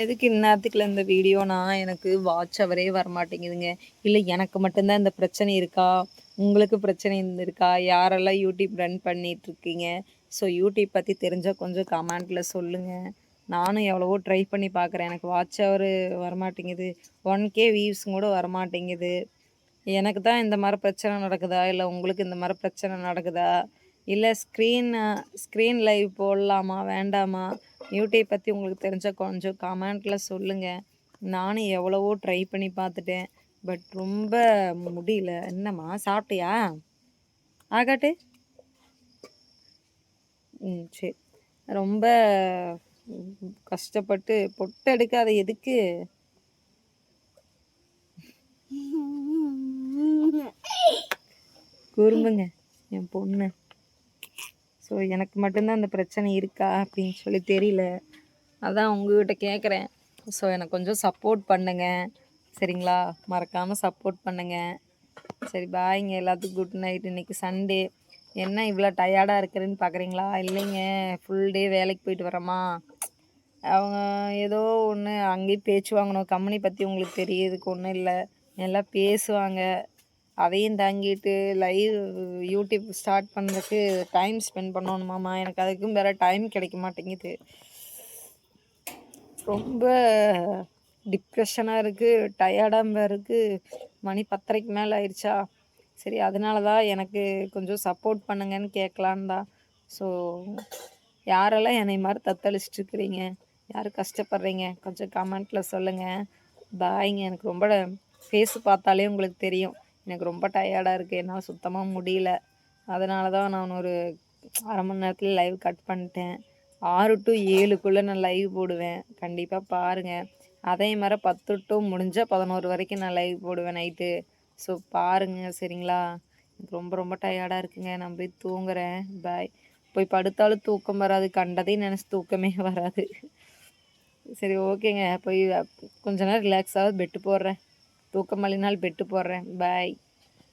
எதுக்கு இந்நேரத்துக்குள்ள இந்த வீடியோனா எனக்கு வாட்ச் அவரே வரமாட்டேங்குதுங்க. இல்லை எனக்கு மட்டும்தான் இந்த பிரச்சனை இருக்கா? உங்களுக்கு பிரச்சனை இருந்திருக்கா? யாரெல்லாம் யூடியூப் ரன் பண்ணிட்டு இருக்கீங்க ஸோ யூடியூப் பற்றி தெரிஞ்சால் கொஞ்சம் கமெண்ட்டில் சொல்லுங்கள் நானும் எவ்வளவோ ட்ரை பண்ணி பார்க்குறேன் எனக்கு வாட்ச் அவர் வரமாட்டேங்குது. ஒன் கே வியூஸும் கூட வரமாட்டேங்குது. எனக்கு தான் இந்த மாதிரி பிரச்சனை நடக்குதா? இல்லை உங்களுக்கு இந்த மாதிரி பிரச்சனை நடக்குதா? இல்லை ஸ்க்ரீன் ஸ்க்ரீன் லைவ் போடலாமா? வேண்டாமா? யூடியூப் பற்றி உங்களுக்கு தெரிஞ்ச கொஞ்சம் கமெண்ட்டில் சொல்லுங்கள் நானும் எவ்வளவோ ட்ரை பண்ணி பார்த்துட்டேன். பட் ரொம்ப முடியல. என்னம்மா சாப்பிட்டியா? ஆகாட்டு? ம் சரி. ரொம்ப கஷ்டப்பட்டு பொட்டு எடுக்காத எதுக்கு? குறும்புங்க என் பொண்ணு. ஸோ எனக்கு மட்டும்தான் அந்த பிரச்சனை இருக்கா அப்படின்னு சொல்லி தெரியல. அதான் உங்ககிட்ட கேட்குறேன் ஸோ எனக்கு கொஞ்சம் சப்போர்ட் பண்ணுங்கள் சரிங்களா? மறக்காமல் சப்போர்ட் பண்ணுங்கள் சரி பாய்ங்க எல்லாத்துக்கும் குட் நைட் இன்றைக்கி சண்டே என்ன இவ்வளோ டயர்டாக இருக்கிறேன்னு பார்க்குறீங்களா இல்லைங்க. ஃபுல் டே வேலைக்கு போயிட்டு வரோமா அவங்க ஏதோ ஒன்று அங்கேயும் பேச்சு வாங்கணும். கம்பெனி பற்றி உங்களுக்கு தெரியறதுக்கு ஒன்றும் இல்லை. எல்லாம் பேசுவாங்க. அதையும் தாங்கிட்டு லைவ் யூடியூப் ஸ்டார்ட் பண்ணுறதுக்கு டைம் ஸ்பெண்ட் பண்ணணுமாம்மா எனக்கு அதுக்கும் வேறு டைம் கிடைக்க மாட்டேங்குது. ரொம்ப டிப்ரெஷனாக இருக்குது டயர்டாக இருக்குது மணி பத்தரைக்கு மேலே ஆயிடுச்சா சரி அதனால தான் எனக்கு கொஞ்சம் சப்போர்ட் பண்ணுங்கன்னு கேட்கலான் தான். ஸோ யாரெல்லாம் என்னை மாதிரி தத்தளிச்சிட்டு இருக்கிறீங்க யார் கஷ்டப்படுறீங்க? கொஞ்சம் கமெண்ட்டில் சொல்லுங்கள் பாய்ங்க எனக்கு ரொம்ப ஃபேஸ் பார்த்தாலே உங்களுக்கு தெரியும். எனக்கு ரொம்ப டயர்டாக இருக்குது என்னால் சுத்தமாக முடியல. அதனால தான் நான் ஒரு அரை மணி நேரத்தில் லைவ் கட் பண்ணிட்டேன். ஆறு டு ஏழுக்குள்ளே நான் லைவ் போடுவேன். கண்டிப்பாக பாருங்கள் அதே மாதிரி பத்து டு முடிஞ்சால் பதினோரு வரைக்கும் நான் லைவ் போடுவேன் நைட்டு ஸோ பாருங்கள் சரிங்களா? எனக்கு ரொம்ப ரொம்ப டயர்டாக இருக்குங்க. நான் போய் தூங்குறேன். பாய் போய் படுத்தாலும் தூக்கம் வராது. கண்டதையும் நினச்சி தூக்கமே வராது. சரி ஓகேங்க போய் கொஞ்ச நேரம் ரிலாக்ஸாக பெட்டு போடுறேன். தூக்கம் மலினால் பெட்டு போடுறேன். பாய்